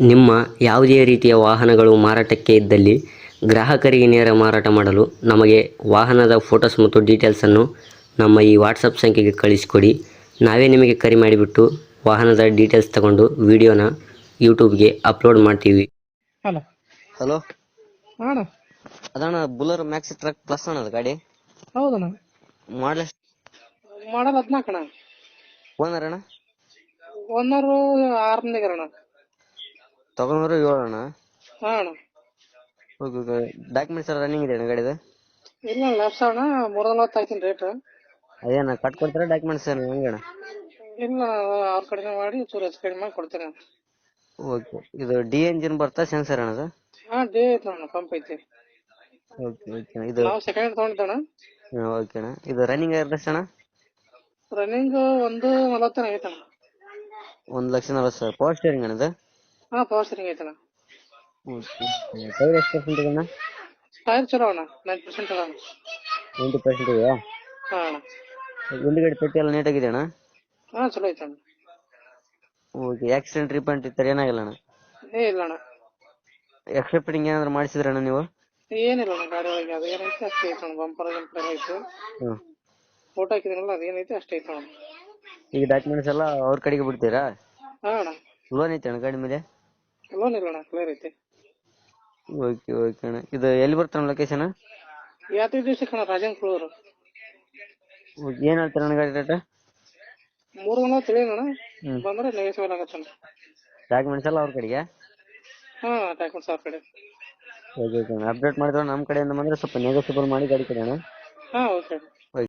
ನಿಮ್ಮ ಯಾವುದೇ ರೀತಿಯ ವಾಹನಗಳು ಮಾರಾಟಕ್ಕೆ ಇದ್ದಲ್ಲಿ ಗ್ರಾಹಕರಿಗೆ ನೇರ ಮಾರಾಟ ಮಾಡಲು ನಮಗೆ ವಾಹನದ ಫೋಟೋಸ್ ಮತ್ತು ಡೀಟೇಲ್ಸನ್ನು ನಮ್ಮ ಈ ವಾಟ್ಸಪ್ ಸಂಖ್ಯೆಗೆ ಕಳಿಸಿಕೊಡಿ. ನಾವೇ ನಿಮಗೆ ಕರೆ ಮಾಡಿಬಿಟ್ಟು ವಾಹನದ ಡೀಟೇಲ್ಸ್ ತಗೊಂಡು ವಿಡಿಯೋನ ಯೂಟ್ಯೂಬ್ಗೆ ಅಪ್ಲೋಡ್ ಮಾಡ್ತೀವಿ. ಹಲೋ. ಹಲೋ. ಅಣ್ಣ. ಅದಣ್ಣ ಬುಲರ್ ಮ್ಯಾಕ್ಸ್ ಟ್ರಕ್ ಪ್ಲಸ್ ಅಣ್ಣ ಅದು ಗಾಡಿ? ಹೌದಣ್ಣ ಮಾಡಲ್ ಮಾಡಲ್ ಹದ್ನಾಲ್ಕು ಅಣ್ಣ ಓನರ್ ಅಣ್ಣ? ಓನರ್ ಆರನೇ ಅಣ್ಣ ತಗೊಂಡ್ರು ಏಳು ಅಣ್ಣ. ಹಾ ಅಣ್ಣ ಡಾಕ್ಯುಮೆಂಟ್ಸ್ ಎಲ್ಲ ರನ್ನಿಂಗ್ ಇದೆ ಅಣ್ಣ ಗಾಡಿದು? ಇಲ್ಲ ಅಣ್ಣ ಮೂರ ನಲ್ವತ್ತು ಹಾಕಿನ ರೇಟ್ ಅದೇನ ಕಟ್ ಕೊಡ್ತಾರೆ ಡಾಕ್ಯುಮೆಂಟ್ಸ್ ಹೆಂಗೆ ಅಣ್ಣ ಇಲ್ಲ ಅವ್ರ ಕಡೆ ಮಾಡಿ ಚೂರು ಹೆಚ್ಚು ಕಡಿಮೆ ಮಾಡಿ ಕೊಡ್ತೇನೆ ಅಣ್ಣ. ಓಕೆ. ಇದು ಡಿ ಎಂಜಿನ್ ಬರ್ತಾ ಸೆನ್ಸರ್ ಅಣ್ಣ ಅದು? ಹಾ ಡೇ ಐತೆ ಅಣ್ಣ ಪಂಪ್ ಐತಿ ಓಕೆ ಓಕೆ. ಇದು ನಾವು ಸೆಕೆಂಡ್ ತಗೊಂಡಿದ್ದಣ್ಣ ಓಕೆ ಅಣ್ಣ. ಇದು ರನ್ನಿಂಗ್ ಎಷ್ಟು ಅಣ್ಣ? ರನ್ನಿಂಗ್ ಒಂದು ನಲವತ್ತನ ಐತಣ್ಣ ಅಣ್ಣ. ಒಂದು ಲಕ್ಷ ನಲ್ವತ್ತು ಸಾವಿರ. ಪವರ್ ಸ್ಟೇರಿಂಗ್ ಅಣ್ಣ ಇದು? ಹಾ ಪವರ್ ಸ್ಟೀರಿಂಗ್ ಐತೆ ಅಣ್ಣ ಓಕೆ ಟೈರ್ ಎಷ್ಟು ಪರ್ಸೆಂಟ್ ಇದೆ ಅಣ್ಣ ಟೈರ್ ಚಲೋ ಅಣ್ಣ ನೈನ್ ಪರ್ಸೆಂಟ್ ಅದ ಅಣ್ಣ ನೈಂಟಿ ಪರ್ಸೆಂಟ್ ಇದೆಯಾ ಹಾ ಅಣ್ಣ ಹಿಂದ್ಗಡೆ ಪೆಟ್ಟಿ ಎಲ್ಲ ನೀಟಾಗಿದೆ ಅಣ್ಣ ಹಾ ಚಲೋ ಐತೆ ಅಣ್ಣ ಓಕೆ ಆಕ್ಸಿಡೆಂಟ್ ರಿಪೋರ್ಟ್ ಇತ್ತರ ಏನಾಗಿಲ್ಲ ಅಣ್ಣ ಏ ಇಲ್ಲ ಅಣ್ಣ ಎಕ್ಸ್ಟ್ರಾ ಫಿಟ್ಟಿಂಗ್ ಏನಾದ್ರು ಮಾಡಿಸಿದ್ರ ಅಣ್ಣ ನೀವು ಏನಿಲ್ಲ ಅಣ್ಣ ಗಾಡಿ ಒಳಗೆ ಅದು ಏನೈತೆ ಅಷ್ಟೇ ಐತೆ ಅಣ್ಣ ಬಂಪರ್ ಗಿಂಪರ್ ಐತೆ ಹ್ಞೂ ಫೋಟೋ ಹಾಕಿದ್ರಲ್ಲ ಅದು ಏನೈತೆ ಅಷ್ಟೇ ಐತೆ ಅಣ್ಣ ಈಗ ಡಾಕ್ಯುಮೆಂಟ್ಸ್ ಎಲ್ಲ ಅವ್ರ ಕಡೆಗೆ ಬಿಡ್ತೀರಾ ಹಾ ಅಣ್ಣ ಲೋನ್ ಐತೆ ಅಣ್ಣ ಗಾಡಿ ಮೇಲೆ ಲೋನ್ ಇಲ್ಲ ಅಣ್ಣ ಕ್ಲಿಯರ್ ಐತೆ ಓಕೆ ಓಕೆ ಅಣ್ಣ. ಇದು ಎಲ್ಲಿ ಬರ್ತಾನೆ ಲೊಕೇಶನ್ ಯಾತ್ರಿ ದಿವಸ ಅಣ್ಣ ರಾಜನ್ ಕುಳೂರು ಏನು ಹೇಳ್ತೀರ ಅಣ್ಣ ಗಾಡಿ ರೇಟ್ ಮೂರು ಮನ ತಿಳಿಯೋಣ. ಬಂದ್ರೆ ನೆಗೆಸಿಬಲ್ ಆಗತ್ತಣ್ಣ ಡಾಕ್ಯುಮೆಂಟ್ಸ್ ಎಲ್ಲ ಅವ್ರ ಕಡೆಗೆ? ಹಾಂ ಡಾಕ್ಯುಮೆಂಟ್ಸ್ ಅವ್ರ ಕಡೆ. ಓಕೆ ಓಕೆ ಅಪ್ಡೇಟ್ ಮಾಡಿದ್ರೆ ನಮ್ಮ ಕಡೆಯಿಂದ ಬಂದ್ರೆ ಸ್ವಲ್ಪ ನೆಗೋಸಿಬಲ್ ಮಾಡಿ ಗಾಡಿ ಕೊಡಿ ಅಣ್ಣ. ಹಾ ಓಕೆ